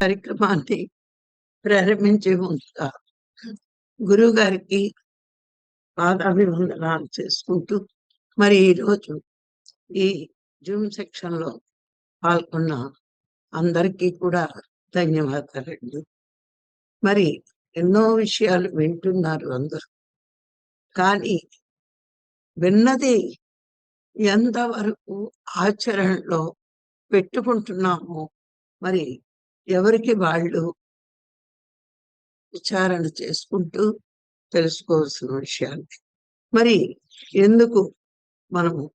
కార్యక్రమాన్ని ప్రారంభించే ముందుగా గురువు గారికి పాదాభివందనాలు చేసుకుంటూ మరి ఈరోజు ఈ జూమ్ సెక్షన్లో పాల్గొన్న అందరికీ కూడా ధన్యవాదాలండి. మరి ఎన్నో విషయాలు వింటున్నారు అందరూ. కానీ విన్నది ఎంతవరకు ఆచరణలో పెట్టుకుంటున్నామో మరి ఎవరికి వాళ్ళు విచారణ చేసుకుంటూ తెలుసుకోవాల్సిన విషయాలు. మరి ఎందుకు మనము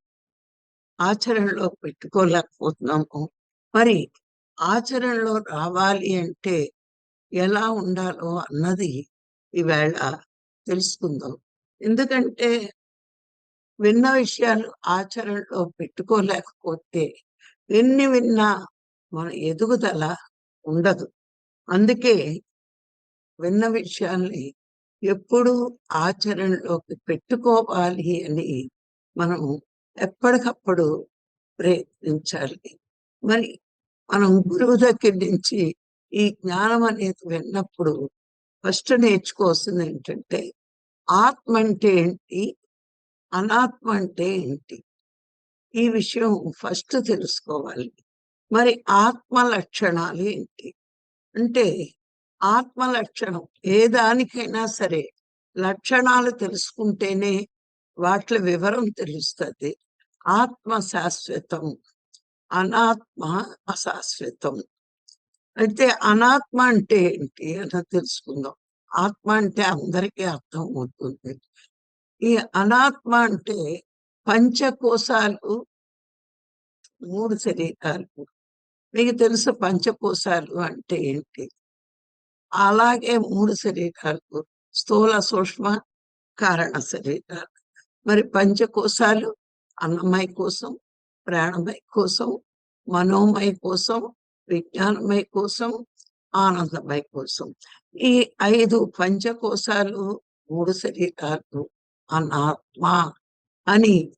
ఆచరణలో పెట్టుకోలేకపోతున్నాము? మరి ఆచరణలో రావాలి అంటే ఎలా ఉండాలో అన్నది ఈవేళ తెలుసుకుందాం. ఎందుకంటే విన్న విషయాలు ఆచరణలో పెట్టుకోలేకపోతే ఎన్ని విన్నా మన ఎదుగుదల ఉండదు. అందుకే విన్న విషయాల్ని ఎప్పుడు ఆచరణలోకి పెట్టుకోవాలి అని మనం ఎప్పటికప్పుడు ప్రయత్నించాలి. మరి మనం గురువు దగ్గర నుంచి ఈ జ్ఞానం అనేది విన్నప్పుడు ఫస్ట్ నేర్చుకోవాల్సింది ఏంటంటే ఆత్మ అంటే ఏంటి? అనాత్మ అంటే ఏంటి? ఈ విషయం ఫస్ట్ తెలుసుకోవాలి. మరి ఆత్మ లక్షణాలు ఏంటి అంటే ఆత్మ లక్షణం ఏ దానికైనా సరే లక్షణాలు తెలుసుకుంటేనే వాటి వివరం తెలుస్తుంది. ఆత్మ శాశ్వతం అనాత్మ అశాశ్వతం. అయితే అనాత్మ అంటే ఏంటి అని తెలుసుకుందాం. ఆత్మ అంటే అందరికీ అర్థం అవుతుంది. ఈ అనాత్మ అంటే పంచకోశాలు మూడు శరీరాలు. మీకు తెలుసు పంచకోశాలు అంటే ఏంటి? అలాగే మూడు శరీరాలు స్థూల సూక్ష్మ కారణ శరీరాలు. మరి పంచకోశాలు అన్నమయ కోసం ప్రాణమయ కోసం మనోమయ కోసం విజ్ఞానమయ కోసం ఆనందమయ కోసం. ఈ ఐదు పంచకోశాలు మూడు శరీరాలు అనాత్మ అని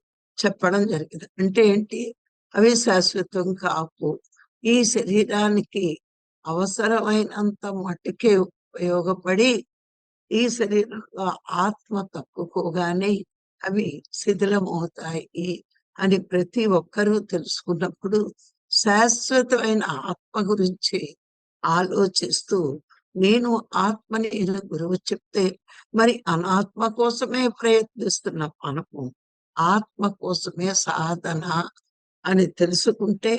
చెప్పడం జరిగింది. అంటే ఏంటి? అవి శాశ్వతం కావు. ఈ శరీరానికి అవసరమైనంత మట్టుకే ఉపయోగపడి ఈ శరీరంలో ఆత్మ తప్పుకోగానే అవి శిథిలమవుతాయి అని ప్రతి ఒక్కరూ తెలుసుకున్నప్పుడు శాశ్వతమైన ఆత్మ గురించి ఆలోచిస్తూ నేను ఆత్మని గురువు చెప్తే మరి అనాత్మ కోసమే ప్రయత్నిస్తున్న మనము? ఆత్మ కోసమే సాధన? అని తెలుసుకుంటే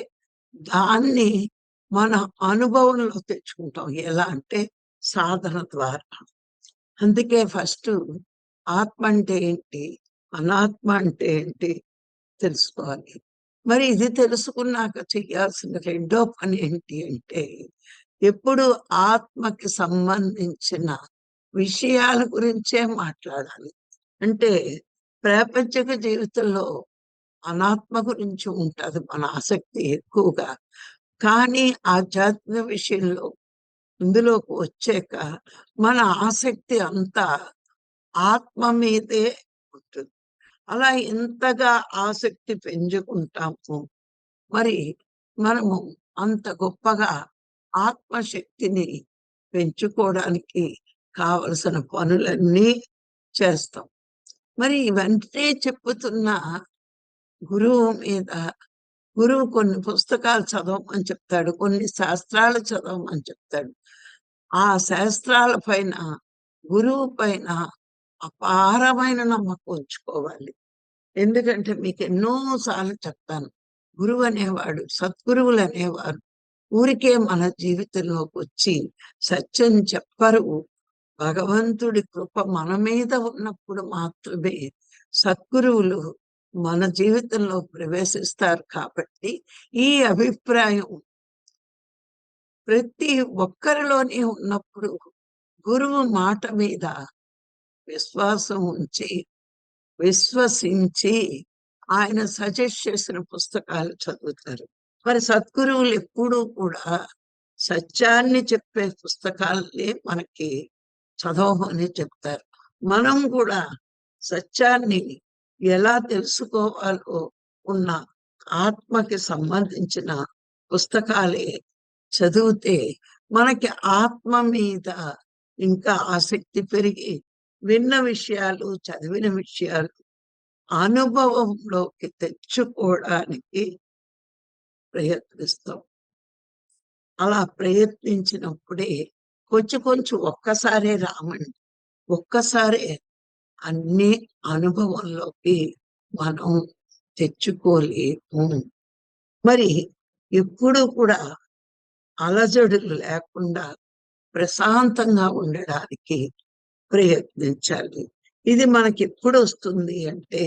దాన్ని మన అనుభవంలో తెచ్చుకుంటాం. ఎలా అంటే సాధన ద్వారా. అందుకే ఫస్ట్ ఆత్మ అంటే ఏంటి? అనాత్మ అంటే ఏంటి? తెలుసుకోవాలి. మరి ఇది తెలుసుకున్నాక చేయాల్సిన రెండో పని ఏంటి అంటే ఎప్పుడు ఆత్మకి సంబంధించిన విషయాల గురించే మాట్లాడాలి. అంటే ప్రాపంచిక జీవితంలో అనాత్మ గురించి ఉంటుంది మన ఆసక్తి ఎక్కువగా. కానీ ఆధ్యాత్మిక విషయంలో ఇందులోకి వచ్చాక మన ఆసక్తి అంతా ఆత్మ మీదే ఉంటుంది. అలా ఎంతగా ఆసక్తి పెంచుకుంటాము మరి మనము అంత గొప్పగా ఆత్మశక్తిని పెంచుకోవడానికి కావలసిన పనులన్నీ చేస్తాం. మరి ఇవన్నీ చెప్పుతున్న గురువు మీద గురువు కొన్ని పుస్తకాలు చదవమని చెప్తాడు కొన్ని శాస్త్రాలు చదవమని చెప్తాడు. ఆ శాస్త్రాల పైన గురువు పైన అపారమైన నమ్మకం ఉంచుకోవాలి. ఎందుకంటే మీకు ఎన్నో సార్లు చెప్తాను గురువు అనేవాడు సద్గురువులు అనేవారు ఊరికే మన జీవితంలోకి వచ్చి సత్యం చెప్పరు. భగవంతుడి కృప మన మీద ఉన్నప్పుడు మాత్రమే సద్గురువులు మన జీవితంలో ప్రవేశిస్తారు కాబట్టి ఈ అభిప్రాయం ప్రతి ఒక్కరిలోనే ఉన్నప్పుడు గురువు మాట మీద విశ్వాసం ఉంచి విశ్వసించి ఆయన సజెస్ట్ చేసిన పుస్తకాలు చదువుతారు. మరి సద్గురువులు ఎప్పుడూ కూడా సత్యాన్ని చెప్పే పుస్తకాలనే మనకి చదవమని చెప్తారు. మనం కూడా సత్యాన్ని ఎలా తెలుసుకోవాలో ఉన్న ఆత్మకి సంబంధించిన పుస్తకాలే చదివితే మనకి ఆత్మ మీద ఇంకా ఆసక్తి పెరిగి విన్న విషయాలు చదివిన విషయాలు అనుభవంలోకి తెచ్చుకోవడానికి ప్రయత్నిస్తాం. అలా ప్రయత్నించినప్పుడే కొంచెం కొంచెం ఒక్కసారే రామండి. ఒక్కసారే అన్ని అనుభవంలోకి మనం తెచ్చుకోలేము. మరి ఎప్పుడు కూడా అలజడులు లేకుండా ప్రశాంతంగా ఉండడానికి ప్రయత్నించాలి. ఇది మనకి ఎప్పుడు వస్తుంది అంటే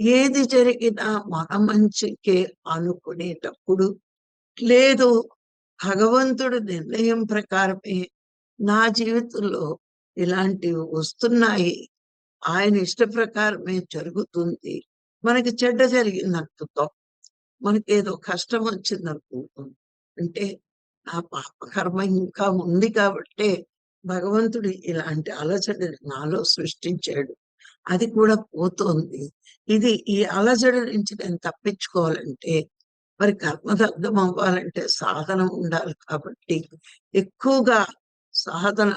ఏది జరిగినా మన మంచికే అనుకునేటప్పుడు లేదు భగవంతుడు నిర్ణయం ప్రకారమే నా జీవితంలో ఇలాంటివి వస్తున్నాయి ఆయన ఇష్ట ప్రకారమే జరుగుతుంది? మనకి చెడ్డ జరిగింది అనుకుంటాం మనకి ఏదో కష్టం వచ్చింది అనుకుంటాం అంటే నా పాపకర్మ ఇంకా ఉంది కాబట్టే భగవంతుడు ఇలాంటి అలజడిని నాలో సృష్టించాడు. అది కూడా పోతోంది. ఇది ఈ అలజడి నుంచి నేను తప్పించుకోవాలంటే మరి కర్మదగ్ధం అవ్వాలంటే సాధన ఉండాలి కాబట్టి ఎక్కువగా సాధన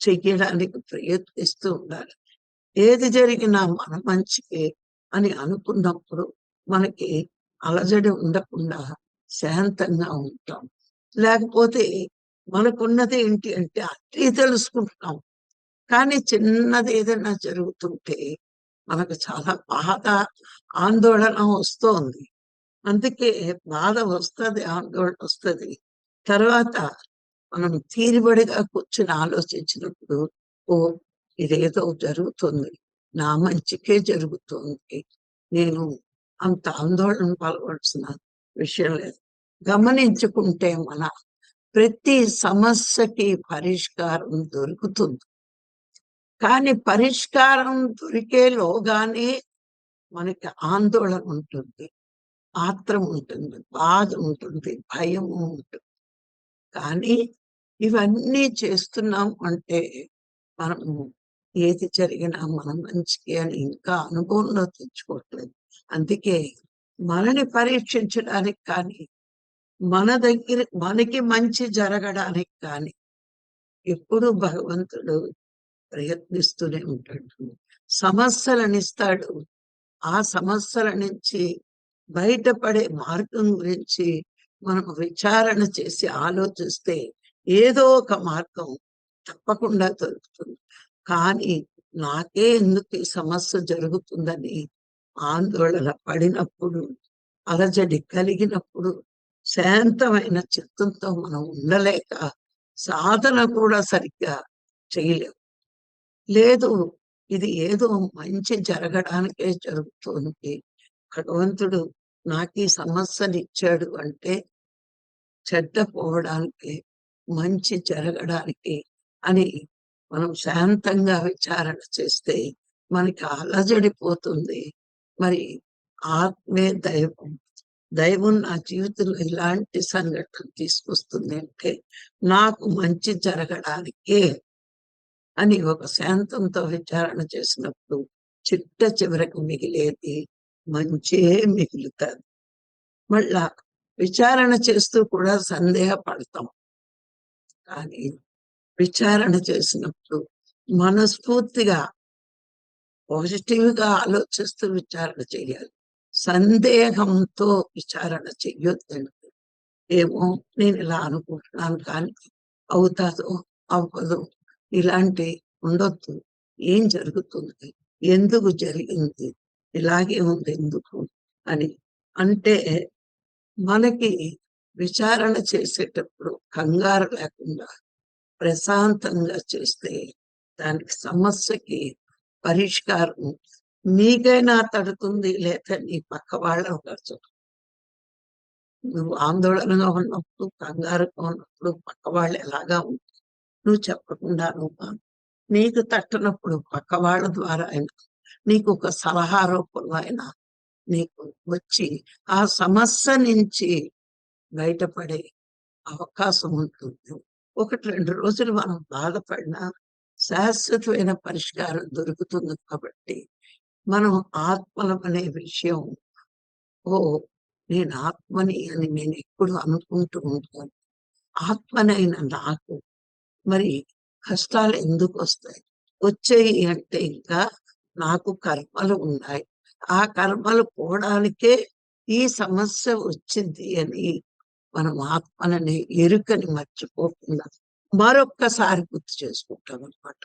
చెయ్యడానికి ప్రయత్నిస్తూ ఉండాలి. ఏది జరిగినా మన మంచికి అని అనుకున్నప్పుడు మనకి అలజడి ఉండకుండా శాంతంగా ఉంటాం. లేకపోతే మనకున్నది ఏంటి అంటే అన్నీ తెలుసుకుంటున్నాం. కానీ చిన్నది ఏదైనా జరుగుతుంటే మనకు చాలా బాధ ఆందోళన వస్తోంది. అందుకే బాధ వస్తుంది ఆందోళన వస్తుంది. తర్వాత మనం తీరుబడిగా కూర్చుని ఆలోచించినప్పుడు ఓ ఇదేదో జరుగుతుంది. నా మంచికే జరుగుతుంది. నేను అంత ఆందోళన పాల్గొల్సిన విషయం లేదు. గమనించుకుంటే మన ప్రతి సమస్యకి పరిష్కారం దొరుకుతుంది. కానీ పరిష్కారం దొరికేలోగానే మనకి ఆందోళన ఉంటుంది. ఆత్రం ఉంటుంది. బాధ ఉంటుంది. భయం ఉంటుంది. కానీ ఇవన్నీ చేస్తున్నాం అంటే మనము ఏది జరిగినా మనం మంచికి అని ఇంకా అనుభవంలో తెచ్చుకోవట్లేదు. అందుకే మనని పరీక్షించడానికి కానీ మన దగ్గర మనకి మంచి జరగడానికి కానీ ఎప్పుడు భగవంతుడు ప్రయత్నిస్తూనే ఉంటాడు. సమస్యలను ఇస్తాడు. ఆ సమస్యల నుంచి బయటపడే మార్గం గురించి మనం విచారణ చేసి ఆలోచిస్తే ఏదో ఒక మార్గం తప్పకుండా దొరుకుతుంది. కానీ నాకే ఎందుకు ఈ సమస్య జరుగుతుందని ఆందోళన పడినప్పుడు అలజడి కలిగినప్పుడు శాంతమైన చిత్తంతో మనం ఉండలేక సాధన కూడా సరిగ్గా చేయలేము లేదు ఇది ఏదో మంచి జరగడానికే జరుగుతుంది. భగవంతుడు నాకు ఈ సమస్యని ఇచ్చాడు అంటే చెడ్డ పోవడానికి మంచి జరగడానికి అని మనం శాంతంగా విచారణ చేస్తే మనకి అలజడిపోతుంది. మరి ఆత్మే దైవం. దైవం నా జీవితంలో ఇలాంటి సంఘటన తీసుకొస్తుంది అంటే నాకు మంచి జరగడానికే అని ఒక శాంతంతో విచారణ చేసినప్పుడు చిట్ట చివరకు మిగిలేది మంచే మిగులుతుంది. మళ్ళా విచారణ చేస్తూ కూడా సందేహపడతాం. కానీ విచారణ చేసినప్పుడు మనస్ఫూర్తిగా పాజిటివ్గా ఆలోచిస్తూ విచారణ చేయాలి. సందేహంతో విచారణ చెయ్యొద్దండి. ఏమో నేను ఇలా అనుకుంటున్నాను కానీ అవుతాదో అవ్వదు ఇలాంటి ఉండొద్దు. ఏం జరుగుతుంది? ఎందుకు జరిగింది? ఇలాగే ఉంది ఎందుకు? అని అంటే మనకి విచారణ చేసేటప్పుడు కంగారు లేకుండా ప్రశాంతంగా చేస్తే దానికి సమస్యకి పరిష్కారం నీకైనా తడుతుంది లేక నీ పక్క వాళ్ళ ఖర్చు నువ్వు ఆందోళనగా ఉన్నప్పుడు కంగారుగా ఉన్నప్పుడు పక్క వాళ్ళు ఎలాగా ఉంటుంది నువ్వు చెప్పకుండా నువ్వు? నీకు తట్టినప్పుడు పక్క వాళ్ళ ద్వారా అయినా నీకు ఒక సలహా రూపంలో అయినా నీకు వచ్చి ఆ సమస్య నుంచి బయటపడే అవకాశం ఉంటుంది. ఒకటి రెండు రోజులు మనం బాధపడినా శాశ్వతమైన పరిష్కారం దొరుకుతుంది కాబట్టి మనం ఆత్మలం అనే విషయం ఓ నేను ఆత్మని అని నేను ఎప్పుడు అనుకుంటూ ఉంటాను. ఆత్మనైన నాకు మరి కష్టాలు ఎందుకు వస్తాయి? వచ్చాయి అంటే ఇంకా నాకు కర్మలు ఉన్నాయి. ఆ కర్మలు పోవడానికే ఈ సమస్య వచ్చింది అని మనం ఆత్మలని ఎరుకని మర్చిపోకుండా మరొక్కసారి గుర్తు చేసుకుంటాం అనమాట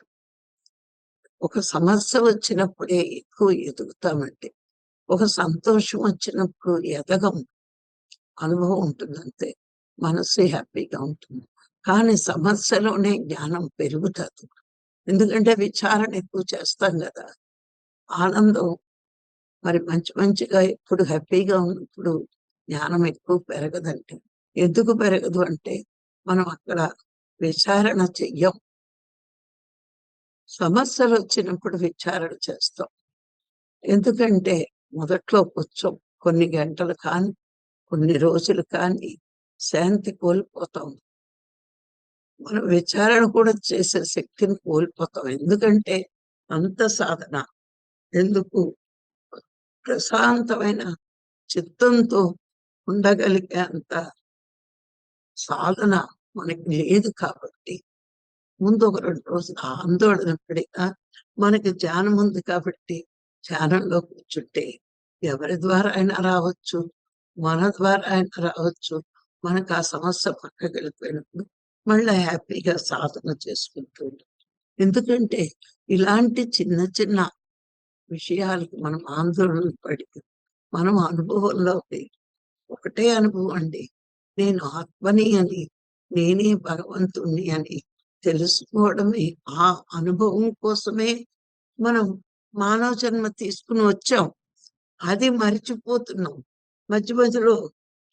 ఒక సమస్య వచ్చినప్పుడే ఎక్కువ ఎదుగుతామండి ఒక సంతోషం వచ్చినప్పుడు ఎదగం. అనుభవం ఉంటుందంటే మనసు హ్యాపీగా ఉంటుంది. కానీ సమస్యలోనే జ్ఞానం పెరుగుతుంది. ఎందుకంటే విచారణ ఎక్కువ చేస్తాం కదా. ఆనందం మరి మంచి మంచిగా ఎప్పుడు హ్యాపీగా ఉన్నప్పుడు జ్ఞానం ఎక్కువ పెరగదంటే. ఎందుకు పెరగదు అంటే మనం అక్కడ విచారణ చెయ్యం. సమస్యలు వచ్చినప్పుడు విచారణ చేస్తాం. ఎందుకంటే మొదట్లో కొంచెం కొన్ని గంటలు కానీ కొన్ని రోజులు కానీ శాంతి కోల్పోతాం. మనం విచారణ కూడా చేసే శక్తిని కోల్పోతాం. ఎందుకంటే అంత సాధన. ఎందుకు? ప్రశాంతమైన చిత్తంతో ఉండగలిగే అంత సాధన మనకి లేదు కాబట్టి ముందు ఒక రెండు రోజులు ఆందోళన పడినా మనకి ధ్యానం ఉంది కాబట్టి ధ్యానంలో కూర్చుంటే ఎవరి ద్వారా అయినా రావచ్చు మన ద్వారా అయినా రావచ్చు. మనకు ఆ సమస్య పక్కకి వెళ్ళిపోయినప్పుడు మళ్ళీ హ్యాపీగా సాధన చేసుకుంటూ ఎందుకంటే ఇలాంటి చిన్న చిన్న విషయాలకి మనం ఆందోళన పడి మనం అనుభవంలోకి ఒకటే అనుభవం అండి. నేను ఆత్మని అని నేనే భగవంతుణ్ణి అని తెలుసుకోవడమే ఆ అనుభవం కోసమే మనం మానవ జన్మ తీసుకుని వచ్చాం. అది మరిచిపోతున్నాం. మధ్య మధ్యలో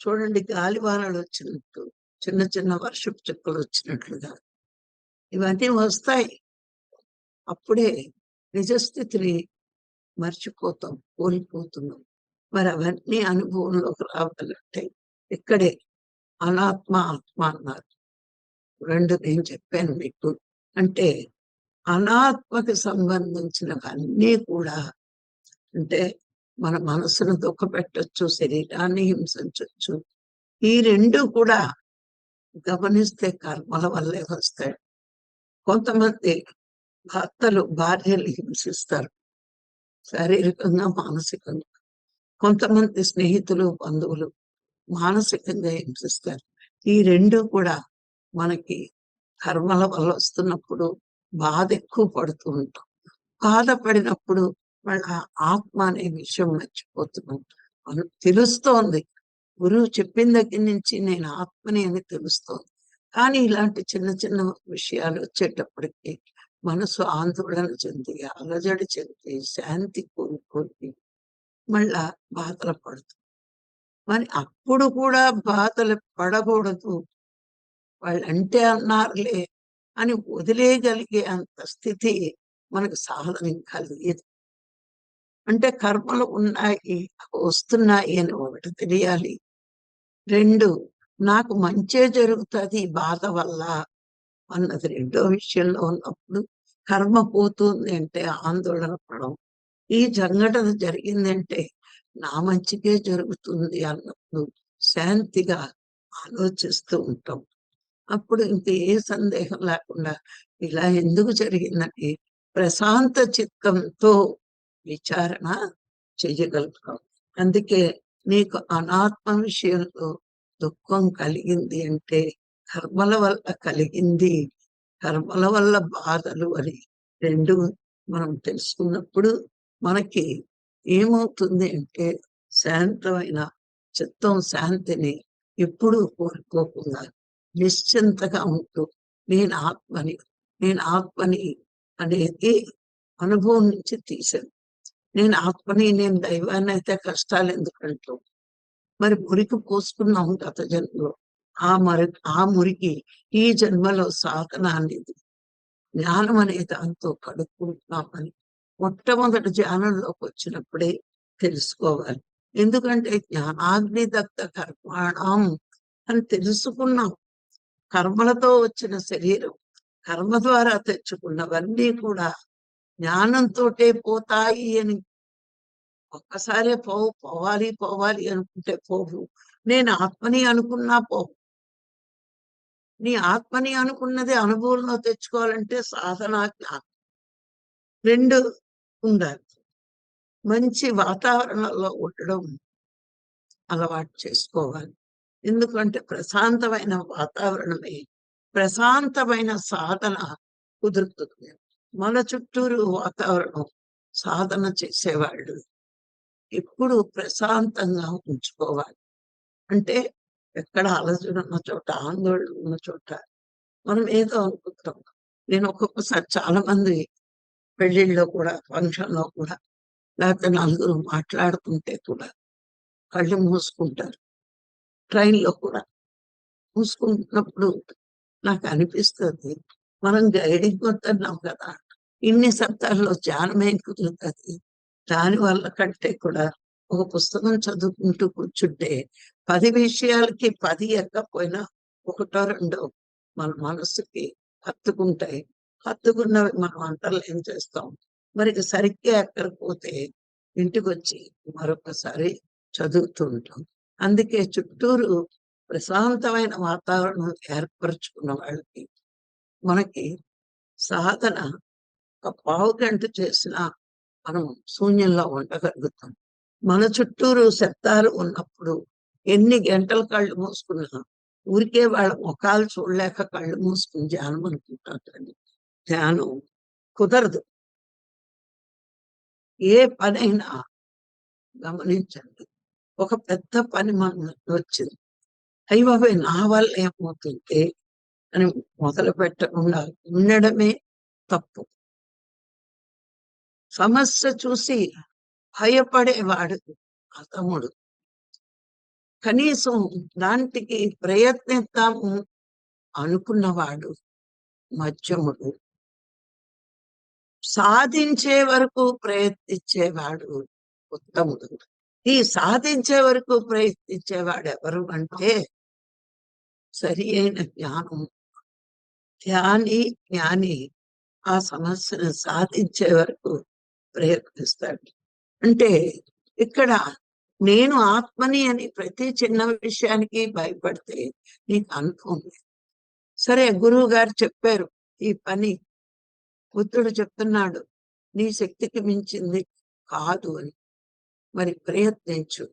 చూడండి గాలి వానలు వచ్చినట్టు చిన్న చిన్న వర్షపు చుక్కలు వచ్చినట్లుగా. ఇవన్నీ వస్తాయి. అప్పుడే నిజస్థితిని మర్చిపోతాం కోల్పోతున్నాం. మరి అవన్నీ అనుభవంలోకి రావాలంటే ఇక్కడే అనాత్మ ఆత్మ అన్నారు. రెండు నేను చెప్పాను మీకు. అంటే అనాత్మకి సంబంధించినవన్నీ కూడా అంటే మన మనసును దుఃఖపెట్టచ్చు శరీరాన్ని హింసించవచ్చు ఈ రెండు కూడా గమనిస్తే కర్మల వల్లే వస్తాయి. కొంతమంది భర్తలు భార్యలు హింసిస్తారు. శారీరకంగా మానసికంగా. కొంతమంది స్నేహితులు బంధువులు మానసికంగా హింసిస్తారు ఈ రెండు కూడా మనకి కర్మల వల్ల వస్తున్నప్పుడు బాధ ఎక్కువ పడుతూ ఉంటాం. బాధపడినప్పుడు వాళ్ళ ఆత్మ అనే విషయం మర్చిపోతున్నాం. మనం తెలుస్తోంది. గురువు చెప్పిన దగ్గర నుంచి నేను ఆత్మని అని తెలుస్తోంది. కానీ ఇలాంటి చిన్న చిన్న విషయాలు వచ్చేటప్పటికి మనసు ఆందోళన చెంది అలజడి చెంది శాంతి కోరుకొని మళ్ళా బాధలు పడుతుంది మరి అప్పుడు కూడా బాధలు పడకూడదు. వాళ్ళు అంటే అన్నారులే అని వదిలేయగలిగే అంత స్థితి మనకు సాధనం కలిగేది. అంటే కర్మలు ఉన్నాయి వస్తున్నాయి అని ఒకటి తెలియాలి. రెండు నాకు మంచే జరుగుతుంది బాధ వల్ల అన్నది రెండో విషయంలో ఉన్నప్పుడు కర్మ పోతుంది అంటే ఆందోళన పడడం. ఈ సంఘటన జరిగిందంటే నా మంచికే జరుగుతుంది అన్నప్పుడు శాంతిగా ఆలోచిస్తూ ఉంటాం. అప్పుడు ఇంక ఏ సందేహం లేకుండా ఇలా ఎందుకు జరిగిందని ప్రశాంత చిత్తంతో విచారణ చెయ్యగలుగుతాం అందుకే నీకు అనాత్మ విషయంలో దుఃఖం కలిగింది అంటే కర్మల వల్ల కలిగింది కర్మల వల్ల బాధలు అని రెండు మనం తెలుసుకున్నప్పుడు మనకి ఏమవుతుంది? అంటే శాంతమైన చిత్తం శాంతిని ఎప్పుడూ కోరుకోకుండా నిశ్చింతగా ఉంటూ నేను ఆత్మని నేను ఆత్మని అనేది అనుభవం నుంచి తీసాను నేను ఆత్మని నేను దైవాన్ని అయితే కష్టాలు ఎందుకంటూ. మరి మురికి పోసుకున్నాం గత జన్మలో. ఆ మరి ఆ మురికి ఈ జన్మలో సాధన అనేది జ్ఞానం అనే దాంతో కడుక్కుంటున్నామని మొట్టమొదటి జ్ఞానంలోకి వచ్చినప్పుడే తెలుసుకోవాలి. ఎందుకంటే జ్ఞానాగ్ని దత్త కర్మాణం అని తెలుసుకున్నాం. కర్మలతో వచ్చిన శరీరం కర్మ ద్వారా తెచ్చుకున్నవన్నీ కూడా జ్ఞానంతో పోతాయి అని. ఒక్కసారే పోవు పోవాలి పోవాలి అనుకుంటే పోవు. నేను ఆత్మని అనుకున్నా పోవు. నీ ఆత్మని అనుకున్నది అనుభవంలో తెచ్చుకోవాలంటే సాధన జ్ఞానం. రెండు ఉండాలి. మంచి వాతావరణంలో ఉండడం అలవాటు చేసుకోవాలి. ఎందుకంటే ప్రశాంతమైన వాతావరణమే ప్రశాంతమైన సాధన కుదురుతుంది. మన చుట్టూరు వాతావరణం సాధన చేసేవాళ్ళు ఎప్పుడు ప్రశాంతంగా ఉంచుకోవాలి. అంటే ఎక్కడ అలజడి ఉన్న చోట ఆందోళన ఉన్న చోట మనం ఏదో అనుకుంటాం. నేను ఒక్కొక్కసారి చాలా మంది పెళ్ళిళ్ళలో కూడా ఫంక్షన్లో కూడా లేకపోతే నలుగురు మాట్లాడుతుంటే కూడా కళ్ళు మూసుకుంటారు. ట్రైన్లో కూడా మూసుకుంటున్నప్పుడు నాకు అనిపిస్తుంది మనం గైడింగ్ వద్దన్నాం కదా ఇన్ని శబ్దాల్లో ధ్యానమే కుదురుతుంది దాని వల్ల కంటే కూడా ఒక పుస్తకం చదువుకుంటూ కూర్చుంటే పది విషయాలకి పది ఎక్కకపోయినా ఒకటో రెండో మన మనసుకి హత్తుకుంటాయి. హత్తుకున్నవి మనం అంతర్లు ఏం చేస్తాం? మరి సరిగ్గా ఎక్కకపోతే ఇంటికి వచ్చి మరొకసారి చదువుతూ ఉంటాం. అందుకే చుట్టూరు ప్రశాంతమైన వాతావరణం ఏర్పరచుకున్న వాళ్ళకి మనకి సాధన ఒక పావు గంట చేసిన మనం శూన్యంలో ఉండగలుగుతాం. మన చుట్టూరు శబ్దాలు ఉన్నప్పుడు ఎన్ని గంటలు కళ్ళు మూసుకున్నా ఊరికే వాళ్ళ ముఖాలు చూడలేక కళ్ళు మూసుకుని ధ్యానం అనుకుంటారండి ధ్యానం కుదరదు. ఏ పనైనా గమనించండి. ఒక పెద్ద పని మన వచ్చింది. అయ్యి బాబాయ్ నా వల్ల ఏమవుతుంది అని మొదలు పెట్టకుండా ఉండడమే తప్పు. సమస్య చూసి భయపడేవాడు అతముడు కనీసం దాంటికి ప్రయత్నిద్దాము అనుకున్నవాడు మధ్యముడు. సాధించే వరకు ప్రయత్నించేవాడు ఉత్తముడు. ఈ సాధించే వరకు ప్రయత్నించేవాడు ఎవరు అంటే సరి అయిన జ్ఞానం ధ్యాని జ్ఞాని ఆ సమస్యను సాధించే వరకు ప్రయత్నిస్తాడు. అంటే ఇక్కడ నేను ఆత్మని అని ప్రతి చిన్న విషయానికి భయపడితే నీకు అనుభవం సరే గురువు గారు చెప్పారు ఈ పని బుద్ధుడు చెప్తున్నాడు నీ శక్తికి మించింది కాదు అని. మరి ప్రయత్నించు.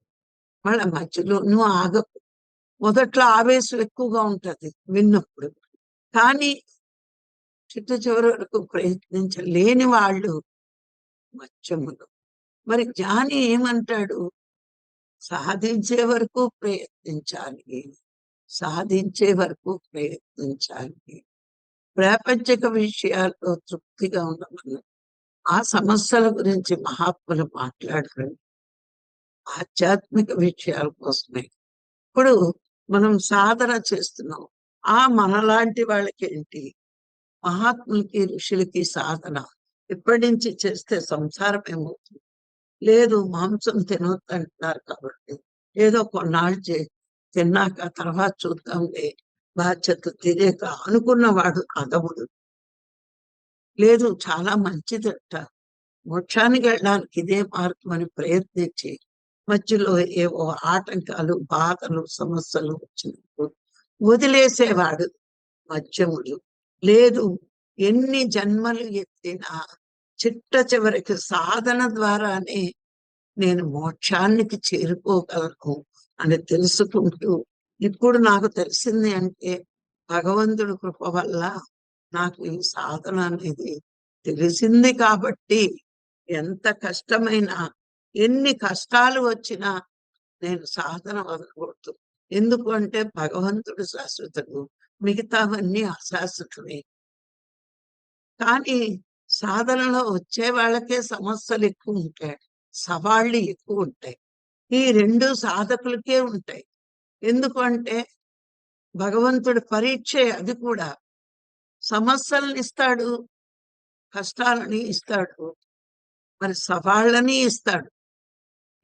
మళ్ళీ మధ్యలో నువ్వు ఆగకు. మొదట్లో ఆవేశం ఎక్కువగా ఉంటది విన్నప్పుడు. కానీ చిట్ట చివరి వరకు ప్రయత్నించలేని వాళ్ళు మత్స్యములు మరి జ్ఞాని ఏమంటాడు? సాధించే వరకు ప్రయత్నించాలి. సాధించే వరకు ప్రయత్నించాలి. ప్రాపంచిక విషయాల్లో తృప్తిగా ఉండమని ఆ సమస్యల గురించి మహాత్ములు మాట్లాడారు. ఆధ్యాత్మిక విషయాల కోసమే. ఇప్పుడు మనం సాధన చేస్తున్నాం. ఆ మనలాంటి వాళ్ళకి ఏంటి మహాత్ములకి ఋషులకి సాధన. ఇప్పటి నుంచి చేస్తే సంసారం ఏమవుతుంది? లేదు మాంసం తినొద్దు అంటున్నారు కాబట్టి ఏదో కొన్నాళ్ళు తిన్నాక తర్వాత చూద్దాంలే బాధ్యత తెలియక అనుకున్నవాడు అదముడు లేదు చాలా మంచిదట. మోక్షానికి వెళ్ళడానికి ఇదే మార్గం అని ప్రయత్నించి మధ్యలో ఏవో ఆటంకాలు బాధలు సమస్యలు వచ్చినప్పుడు వదిలేసేవాడు మధ్యముడు. లేదు ఎన్ని జన్మలు ఎత్తినా చిట్ట చివరికి సాధన ద్వారానే నేను మోక్షానికి చేరుకోగలను అని తెలుసుకుంటూ ఇప్పుడు నాకు తెలిసింది అంటే భగవంతుడి కృప వల్ల నాకు ఈ సాధన అనేది తెలిసింది కాబట్టి ఎంత కష్టమైనా ఎన్ని కష్టాలు వచ్చినా నేను సాధన వదలకూడదు. ఎందుకు అంటే భగవంతుడు శాశ్వతుడు మిగతావన్నీ అశాశ్వతమే. కానీ సాధనలో వచ్చే వాళ్ళకే సమస్యలు ఎక్కువ ఉంటాయి. సవాళ్ళు ఎక్కువ ఉంటాయి. ఈ రెండు సాధకులకే ఉంటాయి. ఎందుకు అంటే భగవంతుడి పరీక్షే అది కూడా. సమస్యలను ఇస్తాడు కష్టాలని ఇస్తాడు మరి సవాళ్ళని ఇస్తాడు.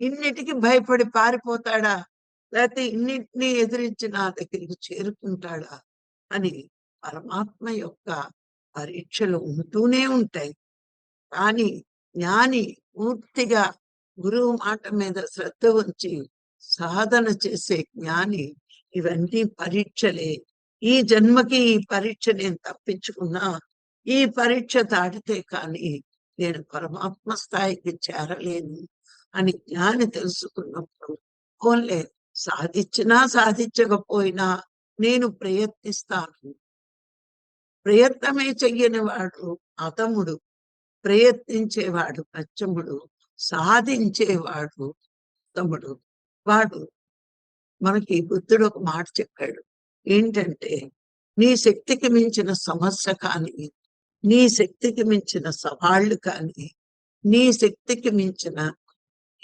ఇన్నిటికి భయపడి పారిపోతాడా? లేకపోతే ఇన్నిటిని ఎదిరించి నా దగ్గరికి చేరుకుంటాడా? అని పరమాత్మ యొక్క పరీక్షలు ఉంటూనే ఉంటాయి. కానీ జ్ఞాని పూర్తిగా గురువు మాట మీద శ్రద్ధ ఉంచి సాధన చేసే జ్ఞాని ఇవన్నీ పరీక్షలే. ఈ జన్మకి ఈ పరీక్ష నేను తప్పించుకున్నా ఈ పరీక్ష దాటితే కానీ నేను పరమాత్మ స్థాయికి చేరలేను అని జ్ఞాని తెలుసుకున్నప్పుడు ఓన్లే సాధించినా సాధించకపోయినా నేను ప్రయత్నిస్తాను. ప్రయత్నమే చెయ్యని వాడు అతముడు ప్రయత్నించేవాడు పచ్చముడు సాధించేవాడు తమ్ముడు వాడు మనకి బుద్ధుడు ఒక మాట చెప్పాడు. ఏంటంటే నీ శక్తికి మించిన సమస్య కానీ నీ శక్తికి మించిన సవాళ్ళు కానీ నీ శక్తికి మించిన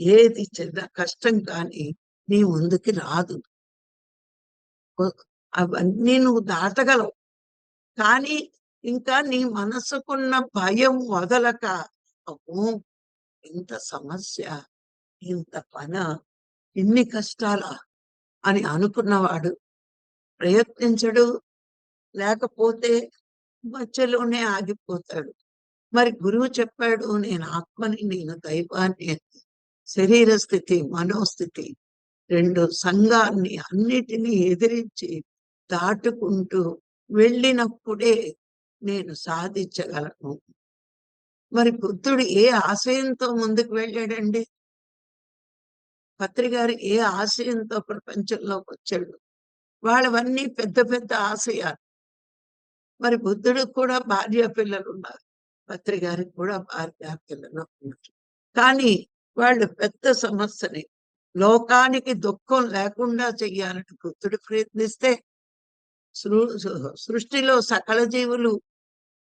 ఏది చిన్న కష్టం కానీ నీ ముందుకి రాదు. అవన్నీ నువ్వు దాటగలవు. కానీ ఇంకా నీ మనసుకున్న భయం వదలక అమ్మో ఇంత సమస్య ఇంత పన ఇన్ని కష్టాలా అని అనుకున్నవాడు ప్రయత్నించడు లేకపోతే మధ్యలోనే ఆగిపోతాడు. మరి గురువు చెప్పాడు నేను ఆత్మని నేను దైవాన్ని శరీర స్థితి మనోస్థితి రెండు సంఘాన్ని అన్నిటినీ ఎదిరించి దాటుకుంటూ వెళ్ళినప్పుడే నేను సాధించగలను. మరి బుద్ధుడు ఏ ఆశయంతో ముందుకు వెళ్ళాడండి? పత్రిగారు ఏ ఆశయంతో ప్రపంచంలోకి వచ్చాడు వాళ్ళవన్నీ పెద్ద పెద్ద ఆశయాలు. మరి బుద్ధుడికి కూడా భార్య పిల్లలు ఉన్నారు. పత్రిగారికి కూడా భార్య పిల్లలు ఉన్నారు. కానీ వాళ్ళు పెద్ద సమస్యని. లోకానికి దుఃఖం లేకుండా చెయ్యాలని బుద్ధుడు ప్రయత్నిస్తే సృష్టిలో సకల జీవులు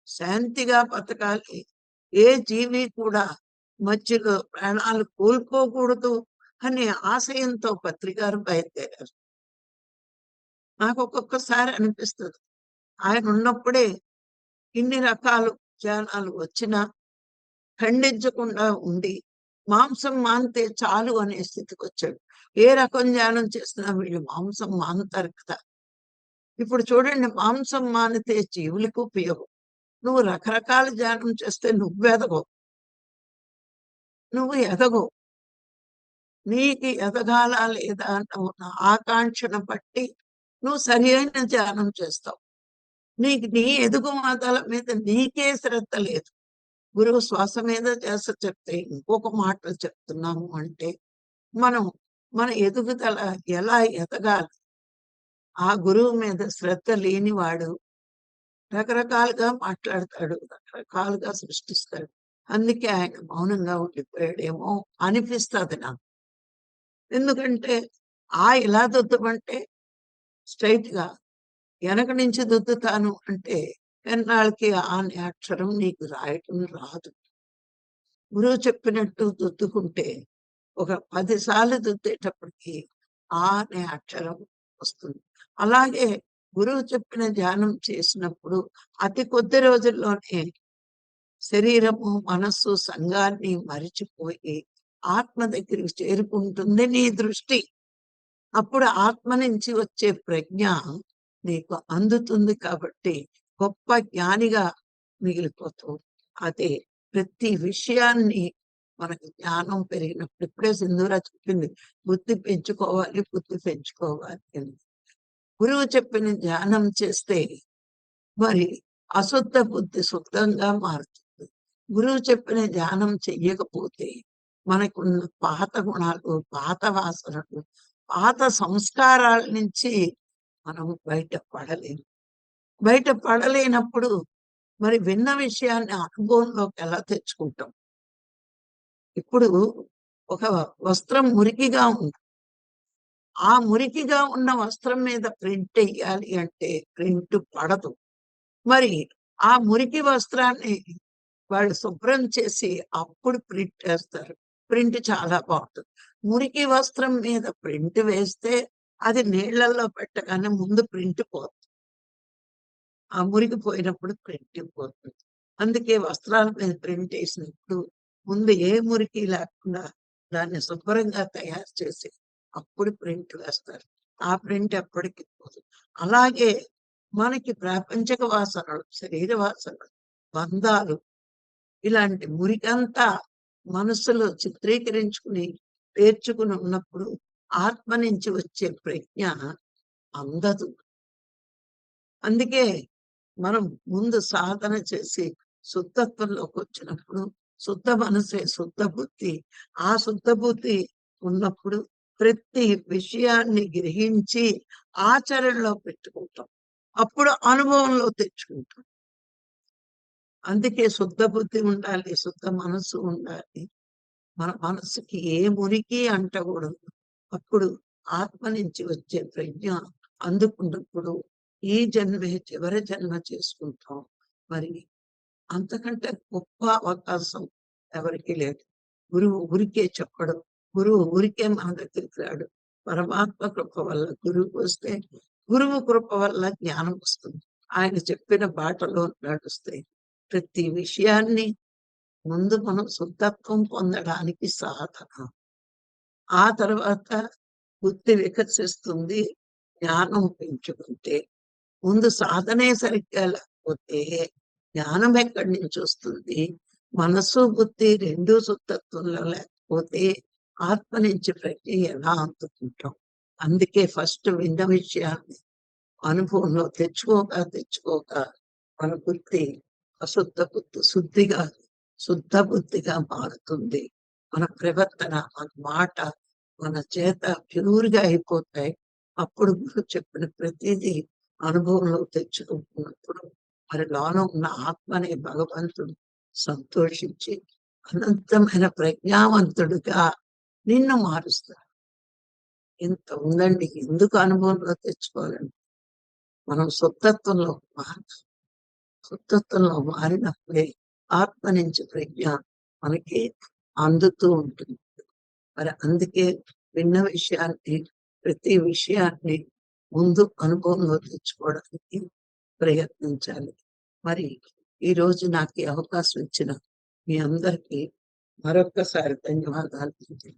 శాంతిగా బతకాలి. ఏ జీవి కూడా మధ్యలో ప్రాణాలు కోల్పోకూడదు. అనే ఆశయంతో పత్రికారు బయలుదేరారు. నాకు ఒక్కొక్కసారి అనిపిస్తుంది. ఆయన ఉన్నప్పుడే ఇన్ని రకాలు జ్ఞానాలు వచ్చినా ఖండించకుండా ఉండి మాంసం మానితే చాలు అనే స్థితికి వచ్చాడు ఏ రకం ధ్యానం చేసినా వీళ్ళు మాంసం మానుతారు కదా. ఇప్పుడు చూడండి మాంసం మానితే జీవులకు ఉపయోగం. నువ్వు రకరకాల ధ్యానం చేస్తే నువ్వు ఎదగవు. నువ్వు ఎదగవు. నీకు ఎదగాల లేదా అన్న ఆకాంక్షను బట్టి నువ్వు సరి అయిన ధ్యానం చేస్తావు. నీకు నీ ఎదుగు ఎదుగుమాతల మీద నీకే శ్రద్ధ లేదు. గురువు శ్వాస మీద చేస చెప్తే ఇంకొక మాటలు చెప్తున్నాము అంటే మనం మన ఎదుగుదల ఎలా ఎదగాలి? ఆ గురువు మీద శ్రద్ధ లేనివాడు రకరకాలుగా మాట్లాడతాడు రకరకాలుగా సృష్టిస్తాడు. అందుకే ఆయన మౌనంగా ఉండిపోయాడేమో అనిపిస్తుంది నాకు. ఎందుకంటే ఆ ఎలా దుద్దమంటే స్ట్రైట్గా వెనక నుంచి దుద్దుతాను అంటే ఎన్నాళ్ళకి ఆ అక్షరం నీకు రాయటం రాదు. గురువు చెప్పినట్టు దుద్దుకుంటే ఒక పదిసార్లు దుద్దేటప్పటికి ఆ అనే అక్షరం వస్తుంది. అలాగే గురువు చెప్పిన ధ్యానం చేసినప్పుడు అతి కొద్ది రోజుల్లోనే శరీరము మనస్సు సంఘాన్ని మరిచిపోయి ఆత్మ దగ్గరికి చేరుకుంటుంది నీ దృష్టి. అప్పుడు ఆత్మ నుంచి వచ్చే ప్రజ్ఞ నీకు అందుతుంది కాబట్టి గొప్ప జ్ఞానిగా మిగిలిపోతావు అదే ప్రతి విషయాన్ని మనకు జ్ఞానం పెరిగినప్పుడు ఇప్పుడే సింధూరా చెప్పింది బుద్ధి పెంచుకోవాలి బుద్ధి పెంచుకోవాలి అని. గురువు చెప్పిన ధ్యానం చేస్తే మరి అశుద్ధ బుద్ధి శుద్ధంగా మారుతుంది. గురువు చెప్పిన ధ్యానం చెయ్యకపోతే మనకున్న పాత గుణాలు పాత వాసనలు పాత సంస్కారాల నుంచి మనం బయట పడలేము. బయట పడలేనప్పుడు మరి విన్న విషయాన్ని అనుభవంలోకి ఎలా తెచ్చుకుంటాం? ఇప్పుడు ఒక వస్త్రం మురికిగా ఉంది ఆ మురికిగా ఉన్న వస్త్రం మీద ప్రింట్ వేయాలి అంటే ప్రింట్ పడదు. మరి ఆ మురికి వస్త్రాన్ని వాళ్ళు శుభ్రం చేసి అప్పుడు ప్రింట్ వేస్తారు ప్రింట్ చాలా బాగుంటుంది మురికి వస్త్రం మీద ప్రింట్ వేస్తే అది నీళ్ళలో పెట్టగానే ముందు ప్రింట్ పోతుంది. ఆ మురికి పోయినప్పుడు ప్రింట్ పోతుంది. అందుకే వస్త్రాల మీద ప్రింట్ వేసినప్పుడు ముందు ఏ మురికి లేకుండా దాన్ని శుభ్రంగా తయారు చేసి అప్పుడు ప్రింట్ వేస్తారు. ఆ ప్రింట్ ఎప్పటికీ పోదు. అలాగే మనకి ప్రాపంచక వాసనలు శరీర వాసనలు బంధాలు ఇలాంటి మురికంతా మనసులో చిత్రీకరించుకుని పేర్చుకుని ఉన్నప్పుడు ఆత్మ నుంచి వచ్చే ప్రజ్ఞ అందదు. అందుకే మనం ముందు సాధన చేసి శుద్ధత్వంలోకి వచ్చినప్పుడు శుద్ధ మనసే శుద్ధ బుద్ధి ఆ శుద్ధ బుద్ధి ఉన్నప్పుడు ప్రతి విషయాన్ని గ్రహించి ఆచరణలో పెట్టుకుంటాం. అప్పుడు అనుభవంలో తెచ్చుకుంటాం. అందుకే శుద్ధ బుద్ధి ఉండాలి శుద్ధ మనసు ఉండాలి. మన మనసుకి ఏ మురికి అంటకూడదు. అప్పుడు ఆత్మ నుంచి వచ్చే ప్రజ్ఞ అందుకున్నప్పుడు ఈ జన్మే చివరి జన్మ చేసుకుంటాం. మరి అంతకంటే గొప్ప అవకాశం ఎవరికి లేదు. గురువు ఊరికే చెప్పడం. గురువు ఊరికే మన దగ్గరికి రాడు. పరమాత్మ కృప వల్ల గురువు వస్తే గురువు కృప వల్ల జ్ఞానం వస్తుంది. ఆయన చెప్పిన బాటలో నడుస్తే ప్రతి విషయాన్ని ముందు మనం శుద్ధత్వం పొందడానికి సాధన. ఆ తర్వాత బుద్ధి వికసిస్తుంది జ్ఞానం పెంచుకుంటే. ముందు సాధనే సరిగ్గా లేకపోతే జ్ఞానం ఎక్కడి నుంచి వస్తుంది? మనసు బుద్ధి రెండు శుద్ధత్వంలో లేకపోతే ఆత్మ నుంచి ప్రజ్ఞ ఎలా అందుకుంటాం? అందుకే ఫస్ట్ విన్న విషయాన్ని అనుభవంలో తెచ్చుకోక తెచ్చుకోక మన బుద్ధి అశుద్ధ బుద్ధి శుద్ధిగా శుద్ధ బుద్ధిగా మారుతుంది. మన ప్రవర్తన మన మాట మన చేత ప్యూర్గా అయిపోతాయి. అప్పుడు గురు చెప్పిన ప్రతిదీ అనుభవంలో తెచ్చుకుంటున్నప్పుడు మరి లోన ఉన్న ఆత్మని భగవంతుడు సంతోషించి అనంతమైన ప్రజ్ఞావంతుడుగా నిన్ను మారుస్తాడు. ఇంత ఉందండి. ఎందుకు అనుభవంలో తెచ్చుకోవాలండి? మనం శుద్ధత్వంలో మారాలి సుత్తత్వంలో మారినప్పుడే ఆత్మ నుంచి ప్రజ్ఞ మనకి అందుతూ ఉంటుంది. మరి అందుకే విన్న విషయాన్ని ప్రతి విషయాన్ని ముందు అనుభవంలో తెచ్చుకోవడానికి ప్రయత్నించాలి. మరి ఈ రోజు నాకు ఈ అవకాశం ఇచ్చిన మీ అందరికీ మరొక్కసారి ధన్యవాదాలు.